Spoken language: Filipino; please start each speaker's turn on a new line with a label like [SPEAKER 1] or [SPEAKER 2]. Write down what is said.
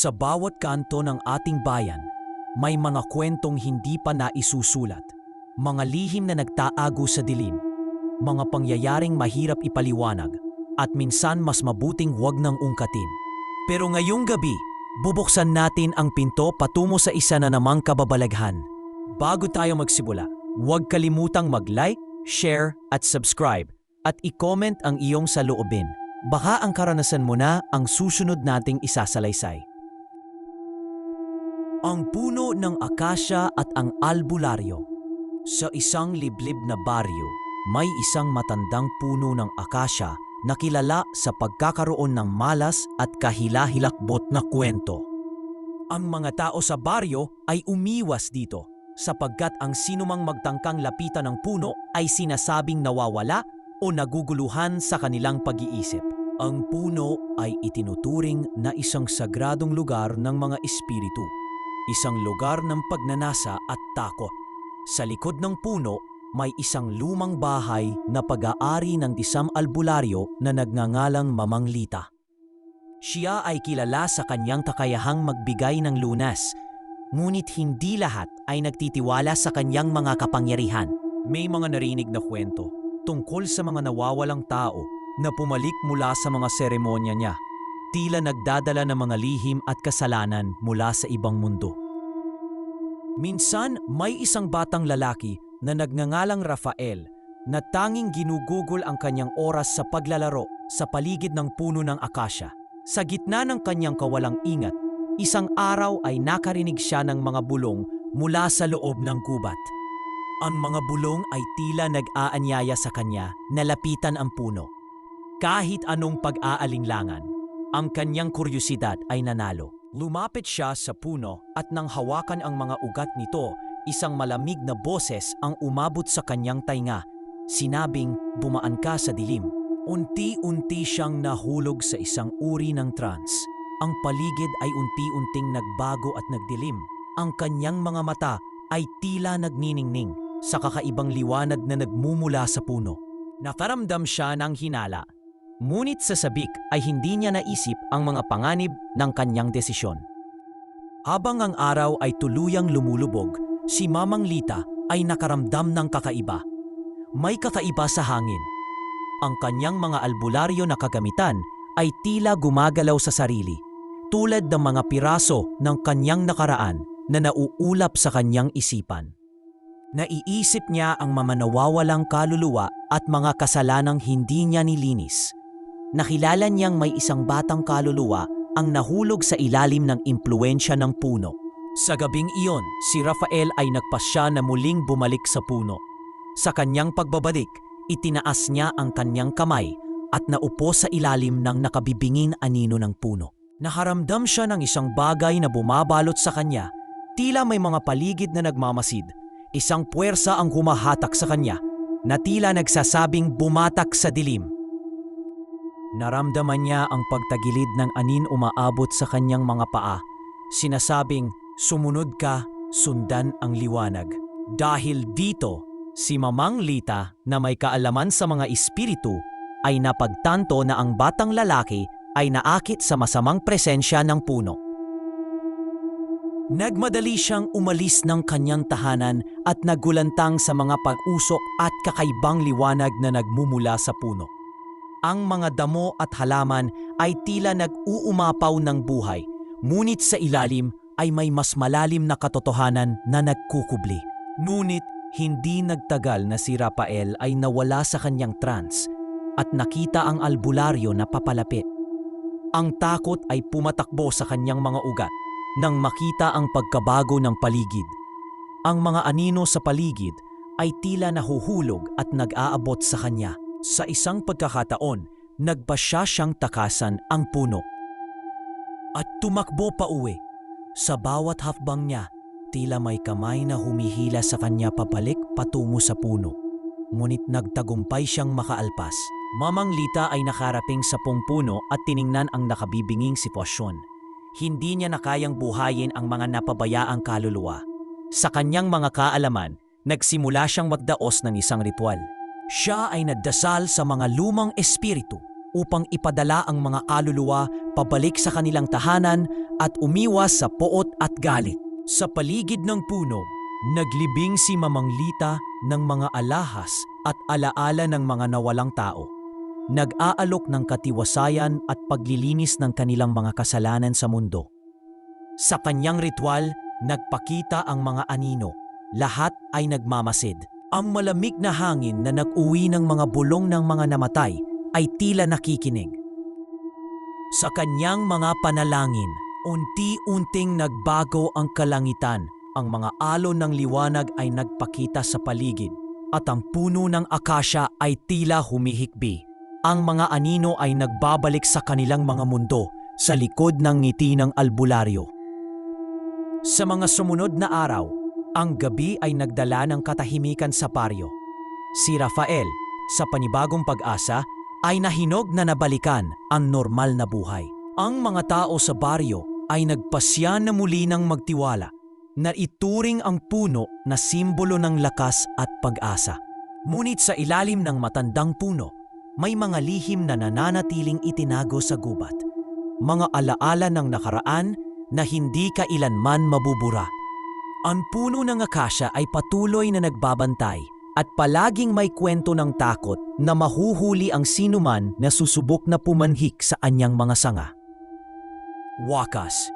[SPEAKER 1] Sa bawat kanto ng ating bayan, may mga kwentong hindi pa naisusulat, mga lihim na nagtaago sa dilim, mga pangyayaring mahirap ipaliwanag, at minsan mas mabuting huwag nang ungkatin. Pero ngayong gabi, bubuksan natin ang pinto patungo sa isa na namang kababalaghan. Bago tayo magsimula, huwag kalimutang mag-like, share, at subscribe, at i-comment ang iyong saloobin. Baka ang karanasan mo na ang susunod nating isasalaysay. Ang puno ng akasya at ang albularyo. Sa isang liblib na baryo, may isang matandang puno ng akasya na kilala sa pagkakaroon ng malas at kahila-hilakbot na kwento. Ang mga tao sa baryo ay umiwas dito sapagkat ang sinumang magtangkang lapitan ng puno ay sinasabing nawawala o naguguluhan sa kanilang pag-iisip. Ang puno ay itinuturing na isang sagradong lugar ng mga espiritu isang lugar ng pagnanasa at takot. Sa likod ng puno, may isang lumang bahay na pag-aari ng isang albularyo na nagngangalang Mamang Lita. Siya ay kilala sa kanyang kakayahang magbigay ng lunas, ngunit hindi lahat ay nagtitiwala sa kanyang mga kapangyarihan. May mga narinig na kwento tungkol sa mga nawawalang tao na pumalik mula sa mga seremonya niya tila nagdadala ng mga lihim at kasalanan mula sa ibang mundo. Minsan, may isang batang lalaki na nagngangalang Rafael na tanging ginugugol ang kanyang oras sa paglalaro sa paligid ng puno ng akasya. Sa gitna ng kanyang kawalang ingat, isang araw ay nakarinig siya ng mga bulong mula sa loob ng gubat. Ang mga bulong ay tila nag-aanyaya sa kanya na lapitan ang puno. Kahit anong pag-aalinlangan, ang kanyang kuryosidad ay nanalo. Lumapit siya sa puno at nang hawakan ang mga ugat nito, isang malamig na boses ang umabot sa kanyang tainga. Sinabing, bumaan ka sa dilim. Unti-unti siyang nahulog sa isang uri ng trance. Ang paligid ay unti-unting nagbago at nagdilim. Ang kanyang mga mata ay tila nagniningning sa kakaibang liwanag na nagmumula sa puno. Nakaramdam siya ng hinala Ngunit sa sabik ay hindi niya naisip ang mga panganib ng kanyang desisyon. Habang ang araw ay tuluyang lumulubog, si Mamang Lita ay nakaramdam ng kakaiba. May kakaiba sa hangin. Ang kanyang mga albularyo na kagamitan ay tila gumagalaw sa sarili, tulad ng mga piraso ng kanyang nakaraan na nauulap sa kanyang isipan. Naiisip niya ang mamanawawalang kaluluwa at mga kasalanang hindi niya nilinis nakilala niyang may isang batang kaluluwa ang nahulog sa ilalim ng impluensya ng puno. Sa gabing iyon, si Rafael ay nagpasya na muling bumalik sa puno. Sa kanyang pagbabalik, itinaas niya ang kanyang kamay at naupo sa ilalim ng nakabibingin anino ng puno. Naharamdam siya ng isang bagay na bumabalot sa kanya, tila may mga paligid na nagmamasid. Isang puwersa ang humahatak sa kanya, na tila nagsasabing bumatak sa dilim. Naramdaman niya ang pagtagilid ng anin umaabot sa kanyang mga paa. Sinasabing, sumunod ka, sundan ang liwanag. Dahil dito, si Mamang Lita na may kaalaman sa mga espiritu ay napagtanto na ang batang lalaki ay naakit sa masamang presensya ng puno. Nagmadali siyang umalis ng kanyang tahanan at nagulantang sa mga pag-usok at kakaibang liwanag na nagmumula sa puno ang mga damo at halaman ay tila nag-uumapaw ng buhay, ngunit sa ilalim ay may mas malalim na katotohanan na nagkukubli. Ngunit hindi nagtagal na si Rafael ay nawala sa kanyang trance at nakita ang albularyo na papalapit. Ang takot ay pumatakbo sa kanyang mga ugat nang makita ang pagkabago ng paligid. Ang mga anino sa paligid ay tila nahuhulog at nag-aabot sa kanya. Sa isang pagkakataon, nagpasya siyang takasan ang puno. At tumakbo pa uwi. Sa bawat hakbang niya, tila may kamay na humihila sa kanya pabalik patungo sa puno. Ngunit nagtagumpay siyang makaalpas. Mamang Lita ay nakaraping sa puno at tiningnan ang nakabibinging sitwasyon. Hindi niya na kayang buhayin ang mga napabayaang kaluluwa. Sa kanyang mga kaalaman, nagsimula siyang magdaos ng isang ritual. Siya ay nagdasal sa mga lumang espiritu upang ipadala ang mga kaluluwa pabalik sa kanilang tahanan at umiwas sa poot at galit. Sa paligid ng puno, naglibing si Mamang Lita ng mga alahas at alaala ng mga nawalang tao. Nag-aalok ng katiwasayan at paglilinis ng kanilang mga kasalanan sa mundo. Sa kanyang ritual, nagpakita ang mga anino. Lahat ay nagmamasid. Ang malamig na hangin na nag-uwi ng mga bulong ng mga namatay ay tila nakikinig. Sa kanyang mga panalangin, unti-unting nagbago ang kalangitan. Ang mga alon ng liwanag ay nagpakita sa paligid at ang puno ng akasya ay tila humihikbi. Ang mga anino ay nagbabalik sa kanilang mga mundo sa likod ng ngiti ng albularyo. Sa mga sumunod na araw, ang gabi ay nagdala ng katahimikan sa paryo. Si Rafael, sa panibagong pag-asa, ay nahinog na nabalikan ang normal na buhay. Ang mga tao sa baryo ay nagpasya na muli ng magtiwala na ituring ang puno na simbolo ng lakas at pag-asa. Ngunit sa ilalim ng matandang puno, may mga lihim na nananatiling itinago sa gubat. Mga alaala ng nakaraan na hindi kailanman mabubura. Ang puno ng akasya ay patuloy na nagbabantay at palaging may kwento ng takot na mahuhuli ang sinuman na susubok na pumanhik sa anyang mga sanga. Wakas,